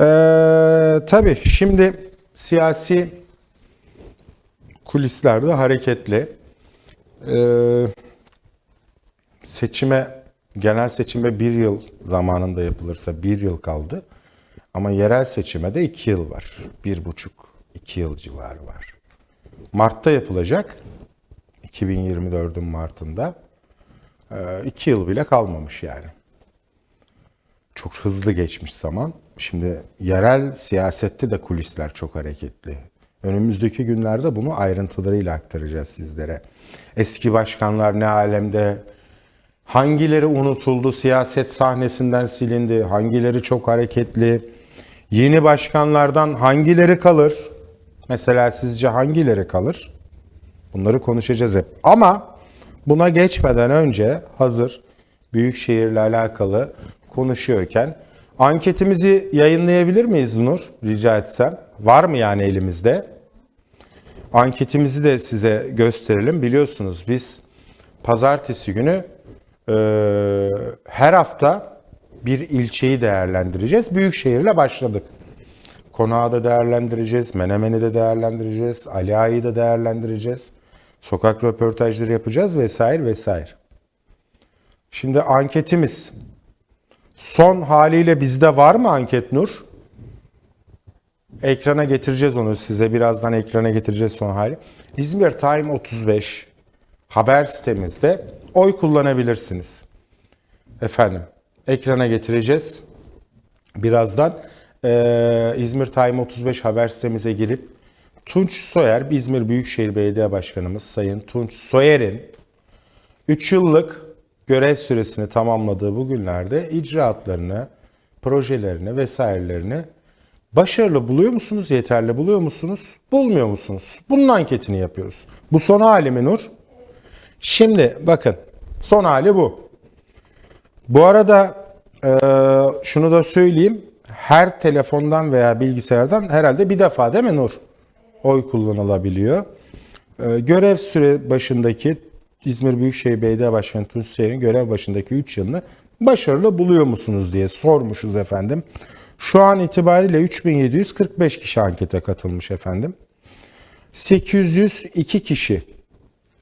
Ee, tabii şimdi siyasi kulislerde hareketli. Ee, seçime, genel seçime bir yıl zamanında yapılırsa bir yıl kaldı. Ama yerel seçime de iki yıl var. Bir buçuk, iki yıl civarı var. Mart'ta yapılacak. 2024'ün Mart'ında. Ee, iki yıl bile kalmamış yani. Çok hızlı geçmiş zaman. Şimdi yerel siyasette de kulisler çok hareketli. Önümüzdeki günlerde bunu ayrıntılarıyla aktaracağız sizlere. Eski başkanlar ne alemde, hangileri unutuldu, siyaset sahnesinden silindi, hangileri çok hareketli, yeni başkanlardan hangileri kalır? Mesela sizce hangileri kalır? Bunları konuşacağız hep. Ama buna geçmeden önce hazır Büyükşehir'le alakalı konuşuyorken anketimizi yayınlayabilir miyiz Nur? Rica etsem. Var mı yani elimizde? Anketimizi de size gösterelim. Biliyorsunuz biz pazartesi günü e, her hafta bir ilçeyi değerlendireceğiz. Büyükşehir'le başladık. Konağı da değerlendireceğiz, Menemen'i de değerlendireceğiz, Ali Ağa'yı da değerlendireceğiz. Sokak röportajları yapacağız vesaire vesaire. Şimdi anketimiz son haliyle bizde var mı anket Nur? Ekrana getireceğiz onu size birazdan ekrana getireceğiz son hali. İzmir Time 35 haber sitemizde oy kullanabilirsiniz. Efendim ekrana getireceğiz. Birazdan eee, İzmir Time 35 haber sitemize girip Tunç Soyer, İzmir Büyükşehir Belediye Başkanımız Sayın Tunç Soyer'in 3 yıllık görev süresini tamamladığı bu günlerde icraatlarını, projelerini vesairelerini başarılı buluyor musunuz, yeterli buluyor musunuz, bulmuyor musunuz? Bunun anketini yapıyoruz. Bu son hali mi Nur? Şimdi bakın son hali bu. Bu arada e, şunu da söyleyeyim. Her telefondan veya bilgisayardan herhalde bir defa değil mi Nur? Oy kullanılabiliyor. E, görev süre başındaki İzmir Büyükşehir Belediye Başkanı Tunç görev başındaki 3 yılını başarılı buluyor musunuz diye sormuşuz efendim. Şu an itibariyle 3745 kişi ankete katılmış efendim. 802 kişi.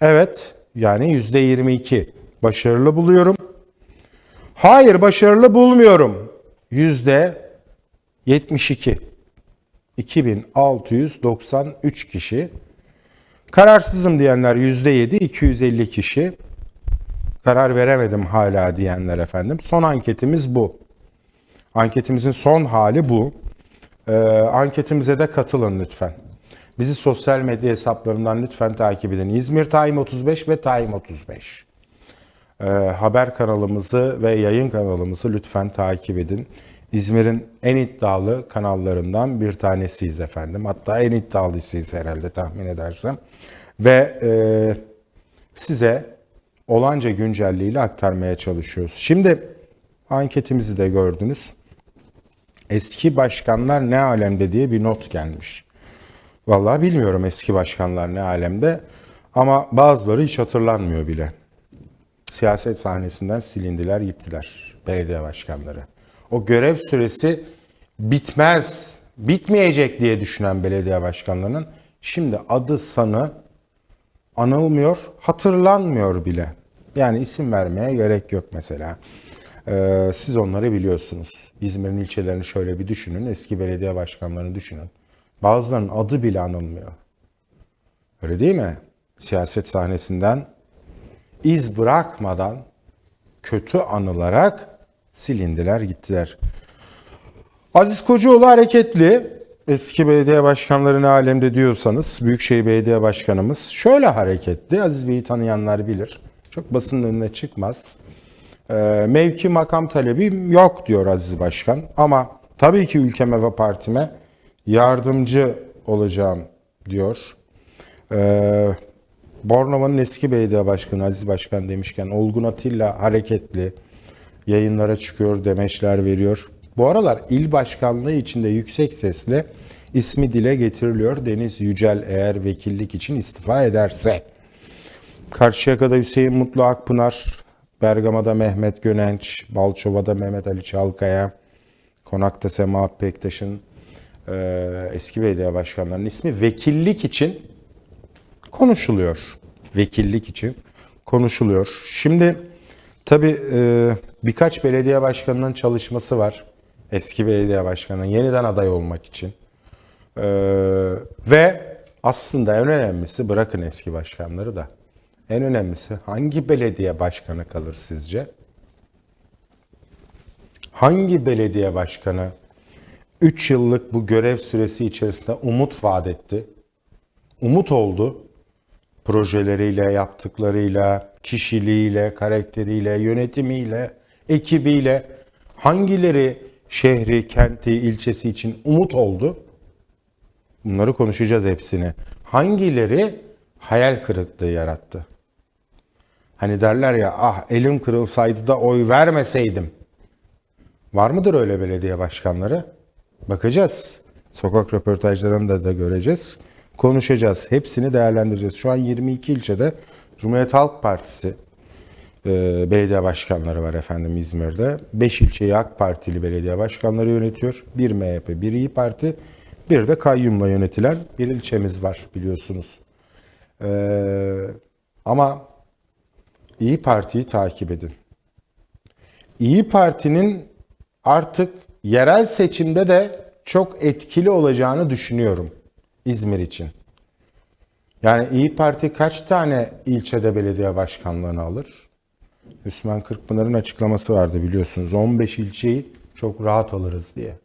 Evet yani %22 başarılı buluyorum. Hayır başarılı bulmuyorum. Yüzde 72. 2693 kişi. Kararsızım diyenler yüzde 7, 250 kişi. Karar veremedim hala diyenler efendim. Son anketimiz bu. Anketimizin son hali bu. Ee, anketimize de katılın lütfen. Bizi sosyal medya hesaplarından lütfen takip edin. İzmir Time 35 ve Time 35. Ee, haber kanalımızı ve yayın kanalımızı lütfen takip edin. İzmir'in en iddialı kanallarından bir tanesiyiz efendim. Hatta en iddialısıyız herhalde tahmin edersem. Ve e, size olanca güncelliğiyle aktarmaya çalışıyoruz. Şimdi anketimizi de gördünüz. Eski başkanlar ne alemde diye bir not gelmiş. Vallahi bilmiyorum eski başkanlar ne alemde ama bazıları hiç hatırlanmıyor bile siyaset sahnesinden silindiler gittiler belediye başkanları. O görev süresi bitmez, bitmeyecek diye düşünen belediye başkanlarının şimdi adı sanı anılmıyor, hatırlanmıyor bile. Yani isim vermeye gerek yok mesela. Ee, siz onları biliyorsunuz. İzmir'in ilçelerini şöyle bir düşünün, eski belediye başkanlarını düşünün. Bazılarının adı bile anılmıyor. Öyle değil mi? Siyaset sahnesinden iz bırakmadan kötü anılarak silindiler gittiler. Aziz Kocaoğlu hareketli. Eski belediye başkanları ne alemde diyorsanız Büyükşehir Belediye Başkanımız şöyle hareketli. Aziz Bey'i tanıyanlar bilir. Çok basının önüne çıkmaz. Ee, mevki makam talebim yok diyor Aziz Başkan. Ama tabii ki ülkeme ve partime yardımcı olacağım diyor. Ee, Bornova'nın eski belediye başkanı Aziz Başkan demişken Olgun Atilla hareketli yayınlara çıkıyor, demeçler veriyor. Bu aralar il başkanlığı içinde yüksek sesle ismi dile getiriliyor. Deniz Yücel eğer vekillik için istifa ederse. Karşıyaka'da Hüseyin Mutlu Akpınar, Bergama'da Mehmet Gönenç, Balçova'da Mehmet Ali Çalkaya, Konak'ta Sema Pektaş'ın e, eski belediye başkanlarının ismi vekillik için konuşuluyor. Vekillik için konuşuluyor. Şimdi tabii e, birkaç belediye başkanının çalışması var. Eski belediye başkanının yeniden aday olmak için. E, ve aslında en önemlisi bırakın eski başkanları da. En önemlisi hangi belediye başkanı kalır sizce? Hangi belediye başkanı 3 yıllık bu görev süresi içerisinde umut vaat etti? Umut oldu. Projeleriyle, yaptıklarıyla, kişiliğiyle, karakteriyle, yönetimiyle, ekibiyle hangileri şehri, kenti, ilçesi için umut oldu? Bunları konuşacağız hepsini. Hangileri hayal kırıklığı yarattı? Hani derler ya ah elim kırılsaydı da oy vermeseydim. Var mıdır öyle belediye başkanları? Bakacağız. Sokak röportajlarında da göreceğiz. Konuşacağız. Hepsini değerlendireceğiz. Şu an 22 ilçede Cumhuriyet Halk Partisi belediye başkanları var efendim İzmir'de. 5 ilçeyi AK Partili belediye başkanları yönetiyor. Bir MHP, bir İyi Parti, bir de kayyumla yönetilen bir ilçemiz var biliyorsunuz. E, ama İyi Parti'yi takip edin. İyi Parti'nin artık yerel seçimde de çok etkili olacağını düşünüyorum İzmir için. Yani İyi Parti kaç tane ilçede belediye başkanlığını alır? Hüsmen Kırkpınar'ın açıklaması vardı biliyorsunuz. 15 ilçeyi çok rahat alırız diye.